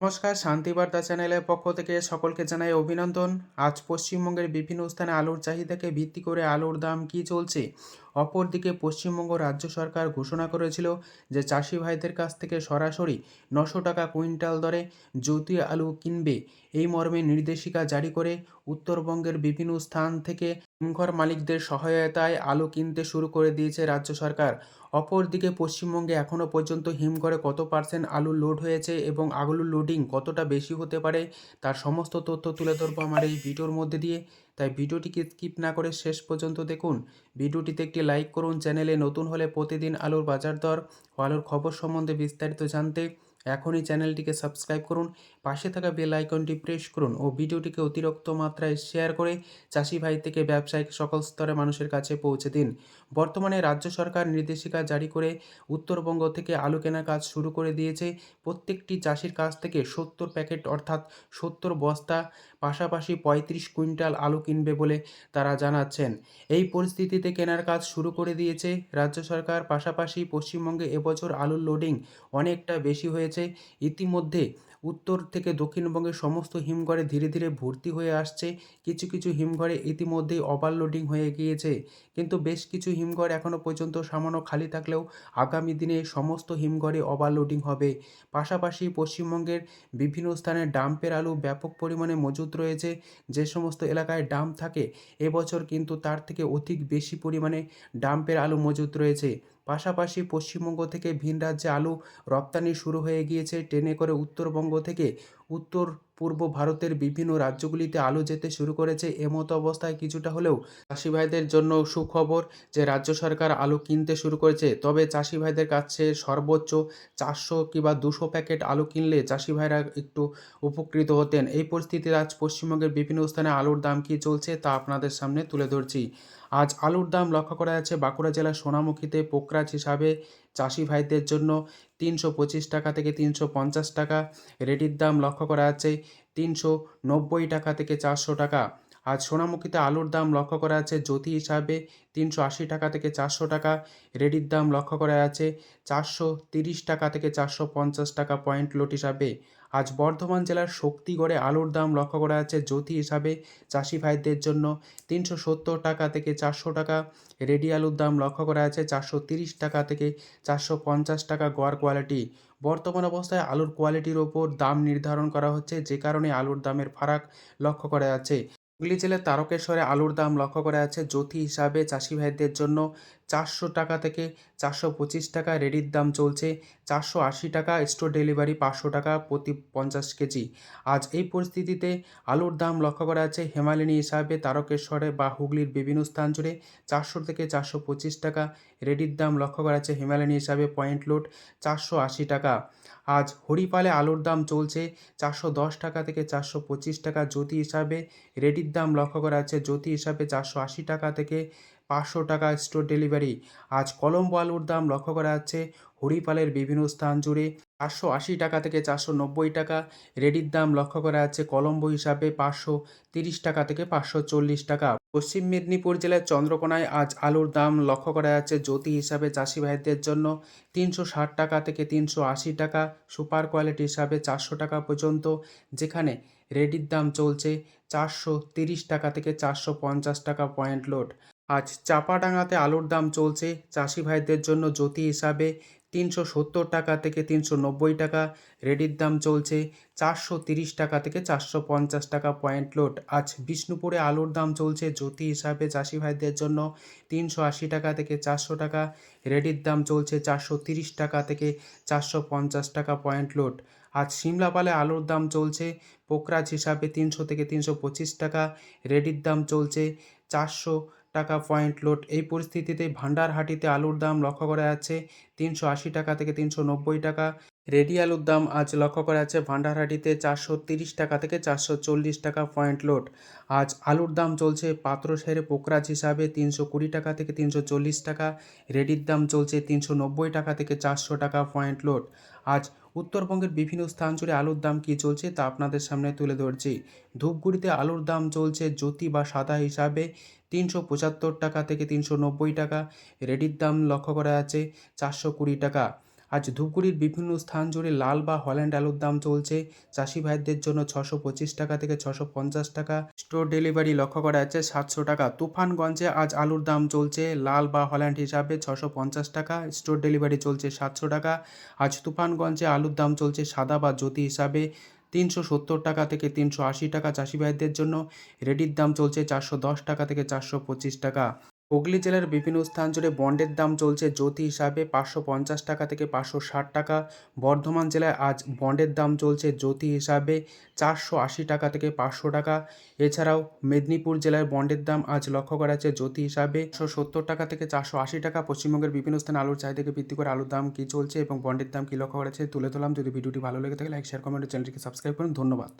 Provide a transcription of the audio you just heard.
নমস্কার শান্তিবার্তা চ্যানেলের পক্ষ থেকে সকলকে জানাই অভিনন্দন। আজ পশ্চিমবঙ্গের বিভিন্ন স্থানে আলুর চাহিদাকে ভিত্তি করে আলুর দাম কী চলছে? অপরদিকে পশ্চিমবঙ্গ রাজ্য সরকার ঘোষণা করেছিল যে চাষি ভাইদের কাছ থেকে সরাসরি নশো টাকা কুইন্টাল দরে জ্যোতি আলু কিনবে। এই মর্মে নির্দেশিকা জারি করে উত্তরবঙ্গের বিভিন্ন স্থান থেকে হিমঘর মালিকদের সহায়তায় আলু কিনতে শুরু করে দিয়েছে রাজ্য সরকার। অপরদিকে পশ্চিমবঙ্গে এখনও পর্যন্ত হিমঘরে কত পার্সেন্ট আলু লোড হয়েছে এবং আলুর লোডিং কতটা বেশি হতে পারে, তার সমস্ত তথ্য তুলে ধরবো আমার এই ভিডিওর মধ্যে দিয়ে। তাই ভিডিওটিকে স্কিপ না করে শেষ পর্যন্ত দেখুন। ভিডিওটিতে একটি লাইক করুন, চ্যানেলে নতুন হলে প্রতিদিন আলুর বাজার দর ও আলুর খবর সম্বন্ধে বিস্তারিত জানতে এখনই চ্যানেলটিকে সাবস্ক্রাইব করুন, পাশে থাকা বেল আইকনটি প্রেস করুন ও ভিডিওটিকে অতিরিক্ত মাত্রায় শেয়ার করে চাষি ভাই থেকে ব্যবসায়িক সকল স্তরে মানুষের কাছে পৌঁছে দিন। বর্তমানে রাজ্য সরকার নির্দেশিকা জারি করে উত্তরবঙ্গ থেকে আলু কেনার কাজ শুরু করে দিয়েছে। প্রত্যেকটি চাষির কাছ থেকে সত্তর প্যাকেট অর্থাৎ সত্তর বস্তা পাশাপাশি পঁয়ত্রিশ কুইন্টাল আলু কিনবে বলে তারা জানাচ্ছেন। এই পরিস্থিতিতে কেনার কাজ শুরু করে দিয়েছে রাজ্য সরকার। পাশাপাশি পশ্চিমবঙ্গে এবছর আলুর লোডিং অনেকটা বেশি হয়েছে। ইতিমধ্যে উত্তর থেকে দক্ষিণবঙ্গের সমস্ত হিমঘরে ধীরে ধীরে ভর্তি হয়ে আসছে। কিছু কিছু হিমঘরে ইতিমধ্যেই ওভারলোডিং হয়ে গিয়েছে। কিন্তু বেশ কিছু হিমঘর এখনও পর্যন্ত সামান্য খালি থাকলেও আগামী দিনে সমস্ত হিমঘরে ওভারলোডিং হবে। পাশাপাশি পশ্চিমবঙ্গের বিভিন্ন স্থানে ডাম্পের আলু ব্যাপক পরিমাণে মজুত রয়েছে। যে সমস্ত এলাকায় ডাম্প থাকে এবছর কিন্তু তার থেকে অধিক বেশি পরিমাণে ডাম্পের আলু মজুত রয়েছে। পাশাপাশি পশ্চিমবঙ্গ থেকে ভিন রাজ্যে আলু রপ্তানি শুরু হয়ে গিয়েছে। ট্রেনে করে উত্তরবঙ্গ থেকে উত্তর, পূর্ব ভারতের বিভিন্ন রাজ্যগুলিতে আলু যেতে শুরু করেছে। এমতো অবস্থায় কিছুটা হলেও চাষি ভাইদের জন্য সুখবর যে, রাজ্য সরকার আলু কিনতে শুরু করেছে। তবে চাষি ভাইদের কাছে সর্বোচ্চ চারশো কিংবা দুশো প্যাকেট আলু কিনলে চাষি ভাইরা একটু উপকৃত হতেন। এই পরিস্থিতিতে আজ পশ্চিমবঙ্গের বিভিন্ন স্থানে আলুর দাম কী চলছে তা আপনাদের সামনে তুলে ধরছি। আজ আলুর দাম লক্ষ্য করা যাচ্ছে, বাঁকুড়া জেলার সোনামুখীতে পোকরাজ হিসাবে চাষি ভাইদের জন্য তিনশো পঁচিশ টাকা থেকে তিনশো পঞ্চাশ টাকা। রেডির দাম লক্ষ্য করা যাচ্ছে, তিনশো নব্বই টাকা থেকে চারশো টাকা। আর সোনামুখীতে আলুর দাম লক্ষ্য করা যাচ্ছে, জ্যোতি হিসাবে তিনশো আশি টাকা থেকে চারশো টাকা। রেডির দাম লক্ষ্য করা যাচ্ছে, চারশো তিরিশ টাকা থেকে চারশো পঞ্চাশ টাকা, পয়েন্ট লোট হিসাবে। আজ বর্ধমান জেলার শক্তিগড়ে আলুর দাম লক্ষ্য করা যাচ্ছে। জ্যোতি হিসাবে চাষি ভাইদের জন্য তিনশো সত্তর টাকা থেকে চারশো টাকা, রেডি আলুর দাম লক্ষ্য করা যাচ্ছে চারশো তিরিশ টাকা থেকে চারশো পঞ্চাশ টাকা গড় কোয়ালিটি। বর্তমান অবস্থায় আলুর কোয়ালিটির ওপর দাম নির্ধারণ করা হচ্ছে, যে কারণে আলুর দামের ফারাক লক্ষ্য করা যাচ্ছে। হুগলি জেলার তারকেশ্বরে আলুর দাম লক্ষ্য করা যাচ্ছে। জ্যোতি হিসাবে চাষি ভাইদের জন্য চারশো টাকা থেকে চারশো পঁচিশ টাকা রেডির দাম চলছে। চারশো আশি টাকা স্টোর ডেলিভারি পাঁচশো টাকা প্রতি পঞ্চাশ কেজি। আজ এই পরিস্থিতিতে আলুর দাম লক্ষ্য করা আছে হেমালিনী হিসাবে তারকেশ্বরে বা হুগলির বিভিন্ন স্থান জুড়ে চারশো থেকে চারশো পঁচিশ টাকা রেডির দাম লক্ষ্য করা আছে হিমালয়ানি হিসাবে পয়েন্ট লোড চারশো আশি টাকা। আজ হরিপালে আলুর দাম চলছে চারশো দশ টাকা থেকে চারশো পঁচিশ টাকা। জ্যোতি হিসাবে রেডির দাম লক্ষ্য করা আছে জ্যোতি হিসাবে চারশো আশি টাকা থেকে পাঁচশো টাকা স্টোর ডেলিভারি। আজ কলম্বো আলুর দাম লক্ষ্য করা যাচ্ছে। হরিপালের বিভিন্ন স্থান জুড়ে চারশো আশি টাকা থেকে চারশো নব্বই টাকা। রেডির দাম লক্ষ্য করা যাচ্ছে কলম্বো হিসাবে পাঁচশো তিরিশ টাকা থেকে পাঁচশো চল্লিশ টাকা। পশ্চিম মেদিনীপুর জেলার চন্দ্রকোনায় আজ আলুর দাম লক্ষ্য করা যাচ্ছে জ্যোতি হিসাবে চাষি ভাইদের জন্য তিনশো ষাট টাকা থেকে তিনশো আশি টাকা সুপার কোয়ালিটি হিসাবে চারশো টাকা পর্যন্ত, যেখানে রেডির দাম চলছে চারশো তিরিশ টাকা থেকে চারশো পঞ্চাশ টাকা পয়েন্ট লোড। আজ চাপাডাঙ্গাতে আলুর দাম চলছে। চাষি ভাইদের জন্য জ্যোতি হিসাবে তিনশো সত্তর টাকা থেকে তিনশো নব্বই টাকা। রেডির দাম চলছে চারশো তিরিশ টাকা থেকে চারশো পঞ্চাশ টাকা পয়েন্ট লোড। আজ বিষ্ণুপুরে আলুর দাম চলছে জ্যোতি হিসাবে চাষি ভাইদের জন্য তিনশো আশি টাকা থেকে চারশো টাকা। রেডির দাম চলছে চারশো তিরিশ টাকা থেকে চারশো পঞ্চাশ টাকা পয়েন্ট লোড। আজ সিমলাপালে আলুর দাম চলছে পোকরাজ হিসাবে তিনশো থেকে তিনশো পঁচিশ টাকা। রেডির দাম চলছে চারশো টাকা পয়েন্ট লোড। এই পরিস্থিতিতে ভান্ডারহাটিতে আলুর দাম লক্ষ্য করা যাচ্ছে তিনশো আশি টাকা থেকে তিনশো নব্বই টাকা। রেডি আলুর দাম আজ লক্ষ্য করা যাচ্ছে ভান্ডারহাটিতে চারশো তিরিশ টাকা থেকে চারশো চল্লিশ টাকা পয়েন্ট লোড। আজ আলুর দাম চলছে পাত্র সেরে পোকরাজ হিসাবে তিনশো কুড়ি টাকা থেকে তিনশো চল্লিশ টাকা, রেডির দাম চলছে তিনশো নব্বই টাকা থেকে চারশো টাকা পয়েন্ট লোড। আজ উত্তরবঙ্গের বিভিন্ন স্থান জুড়ে আলুর দাম কী চলছে তা আপনাদের সামনে তুলে ধরছি। ধূপগুড়িতে আলুর দাম চলছে জ্যোতি বা সাদা হিসাবে তিনশো পঁচাত্তর টাকা থেকে তিনশো নব্বই টাকা, রেডির দাম লক্ষ্য করা যাচ্ছে চারশো কুড়ি টাকা। আজ ধূপগুড়ির বিভিন্ন স্থান জুড়ে লাল বা হল্যান্ড আলুর দাম চলছে। চাষি ভাইদের জন্য ছশো পঁচিশ টাকা থেকে ছশো পঞ্চাশ টাকা। স্টোর ডেলিভারি লক্ষ্য করা যাচ্ছে সাতশো টাকা। তুফানগঞ্জে আজ আলুর দাম চলছে লাল বা হল্যান্ড হিসাবে ছশো পঞ্চাশ টাকা। স্টোর ডেলিভারি চলছে সাতশো টাকা। আজ তুফানগঞ্জে আলুর দাম চলছে সাদা বা জ্যোতি হিসাবে তিনশো সত্তর টাকা থেকে তিনশো আশি টাকা চাষি ভাইদের জন্য। রেডির দাম চলছে চারশো দশ টাকা থেকে চারশো পঁচিশ টাকা। হুগলি জেলার বিভিন্ন স্থান জুড়ে বন্ডের দাম চলছে জ্যোতি হিসাবে পাঁচশো পঞ্চাশ টাকা থেকে পাঁচশো ষাট টাকা। বর্ধমান জেলায় আজ বন্ডের দাম চলছে জ্যোতি হিসাবে চারশো আশি টাকা থেকে পাঁচশো টাকা। এছাড়াও মেদিনীপুর জেলায় বন্ডের দাম আজ লক্ষ্য করা যাচ্ছে জ্যোতি হিসাবে সত্তর টাকা থেকে চারশো আশি টাকা। পশ্চিমবঙ্গের বিভিন্ন স্থানে আলুর চাহিদাকে ভিত্তি করে আলুর দাম কী চলছে এবং বন্ডের দাম কী লক্ষ্য করা যাচ্ছে, তুলে ধরলাম। যদি ভিডিওটি ভালো লেগে থাকে লাইক শেয়ার কমেন্ট চ্যানেলটিকে সাবস্ক্রাইব করুন। ধন্যবাদ।